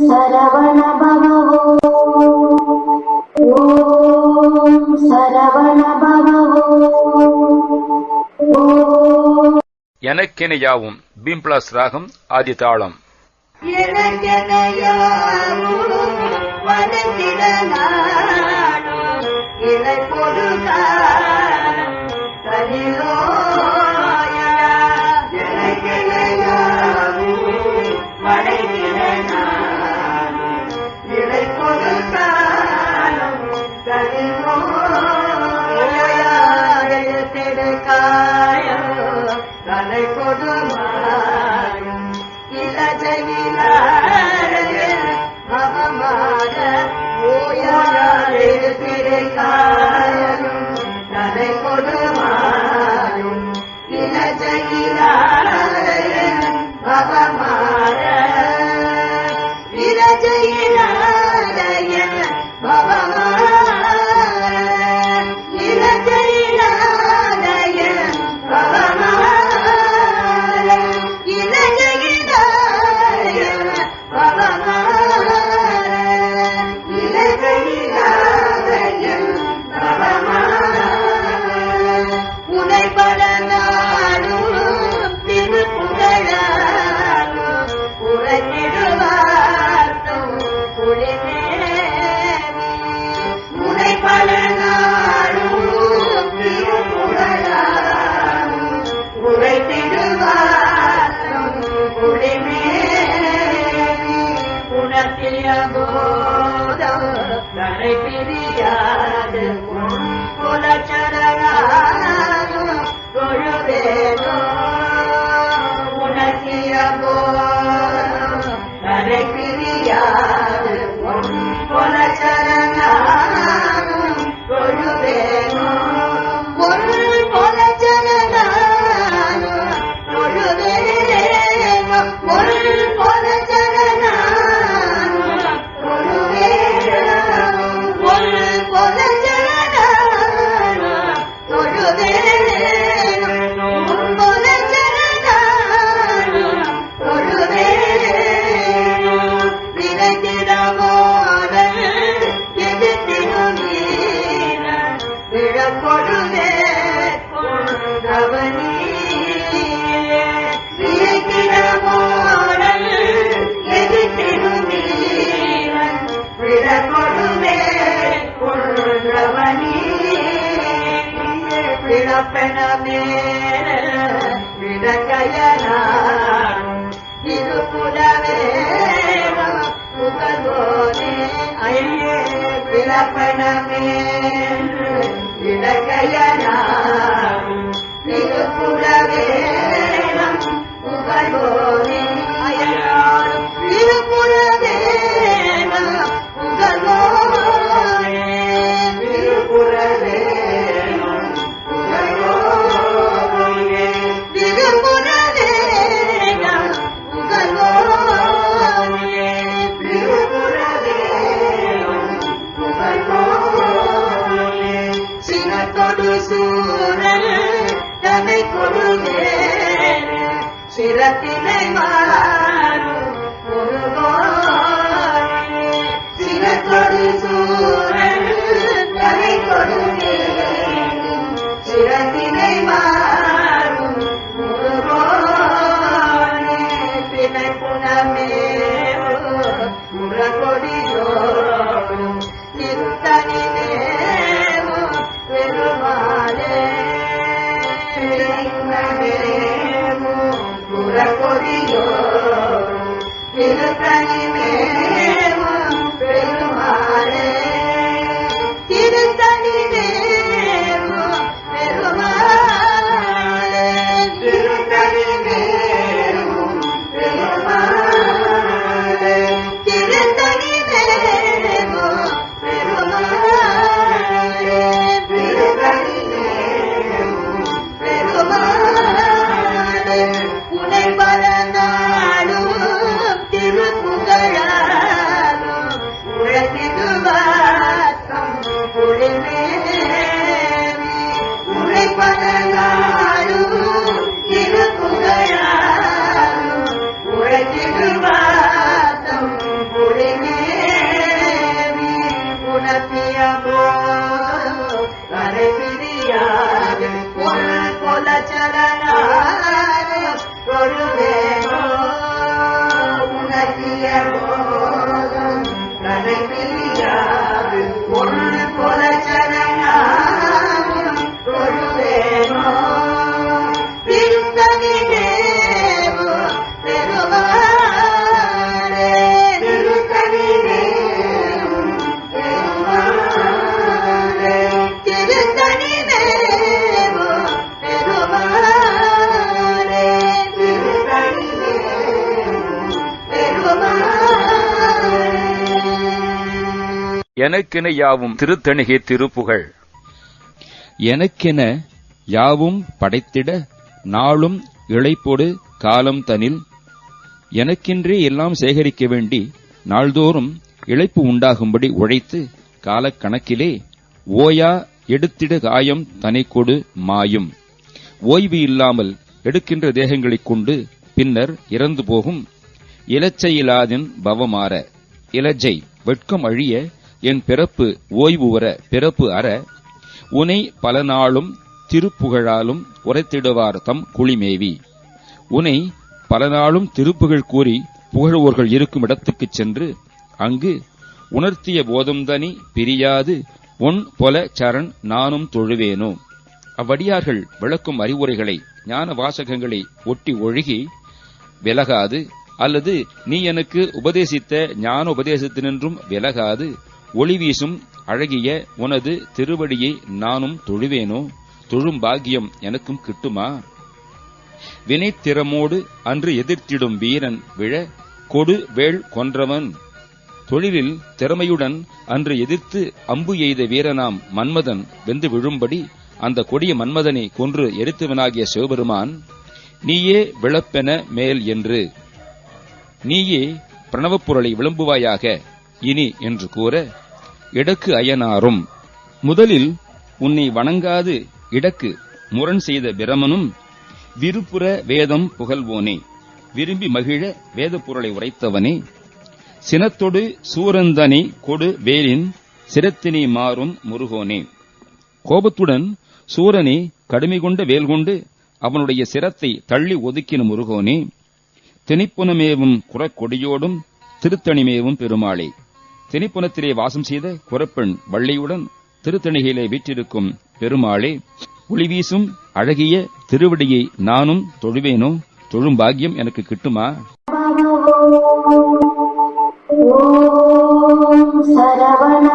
சரவண பவோ எனக்கென யாவும் பீம்ப்ளாஸ் ராகம் ஆதி தாளம். எனக்கென யாவும் நாடும் எனக்கொரு தனிலோ தரை பிரியாது குலச்சரணும் தொழுவேனோ உனக்கிய போதும் தரை பிரியாது பிறப்பெனமே விடங்கையனாரும் இது புலவே புகழ்வோனே ஐயே பிறப்பெனமே விடங்கையனாரும் இது புலவே புகழ்வோனே சூழல் தன்னை கொள்கிறேன் சிரத்தினை மாறும் ஒரு சிரத்தொரு சூழல் எனக்கென யாவும் திருத்தணிகை திருப்புகழ். எனக்கென யாவும் படைத்திட நாளும் இழைப்போடு காலம் தனில். எனக்கென்றே எல்லாம் சேகரிக்க வேண்டி நாள்தோறும் இழைப்பு உண்டாகும்படி உழைத்து காலக்கணக்கிலே ஓயா எடுத்திட காயம் தனைக்கொடு மாயும். ஓய்வு இல்லாமல் எடுக்கின்ற தேகங்களைக் கொண்டு பின்னர் இறந்து போகும். இலச்சையிலாதின் பவமாற. இலஜை வெட்கம் அழிய என் பிறப்பு ஓய்வு வர பிறப்பு அற உனை பல நாளும் திருப்புகழாலும் உரைத்திடுவார் தம் குளிமேவி உனை பல நாளும் திருப்புகழ் கூறி புகழுவோர்கள் இருக்கும் இடத்துக்குச் சென்று அங்கு உணர்த்திய போதும்தனி பிரியாது உன் பொல சரண் நானும் தொழுவேனோ. அவ்வடியார்கள் விளக்கும் அறிவுரைகளை ஞான வாசகங்களை ஒட்டி ஒழுகி விலகாது அல்லது நீ எனக்கு உபதேசித்த ஞான உபதேசத்தினின்றும் விலகாது ஒளி வீசும் அழகிய உனது திருவடியை நானும் தொழுவேனோ? தொழும் பாக்கியம் எனக்கும் கிட்டுமா? வினைத்திறமோடு அன்று எதிர்த்திடும் வீரன் விழ கொடு வேள் கொன்றவன். தொழிலில் திறமையுடன் அன்று எதிர்த்து அம்பு எய்த வீரனாம் மன்மதன் வெந்து விழும்படி அந்த கொடிய மன்மதனை கொன்று எரித்தவனாகிய சிவபெருமான் நீயே விளப்பென மேல் என்று. நீயே பிரணவப் பொருளை விளம்புவாயாக இனி என்று கூற இடக்கு அயனாரும். முதலில் உன்னை வணங்காது இடக்கு முரண் செய்த பிரமனும் விருப்புற வேதம் புகழ்வோனே. விரும்பி மகிழ வேத பொருளை உரைத்தவனே. சினத்தொடு சூரந்தனி கொடு வேலின் சிரத்தினை மாறும் முருகோனே. கோபத்துடன் சூரனை கடுமை கொண்ட வேல் கொண்டு அவனுடைய சிரத்தை தள்ளி ஒதுக்கின முருகோனே. திணிப்புனமேவும் குறக்கொடியோடும் திருத்தணிமேவும் பெருமாளே. திணிப்புனத்திலே வாசம் செய்த குரப்பெண் வள்ளியுடன் திருத்தணிகையிலே வீற்றிருக்கும் பெருமாளே ஒளி வீசும் அழகிய திருவடியை நானும் தொழுவேனோ? தொழும் பாக்கியம் எனக்கு கிட்டுமா? சரவண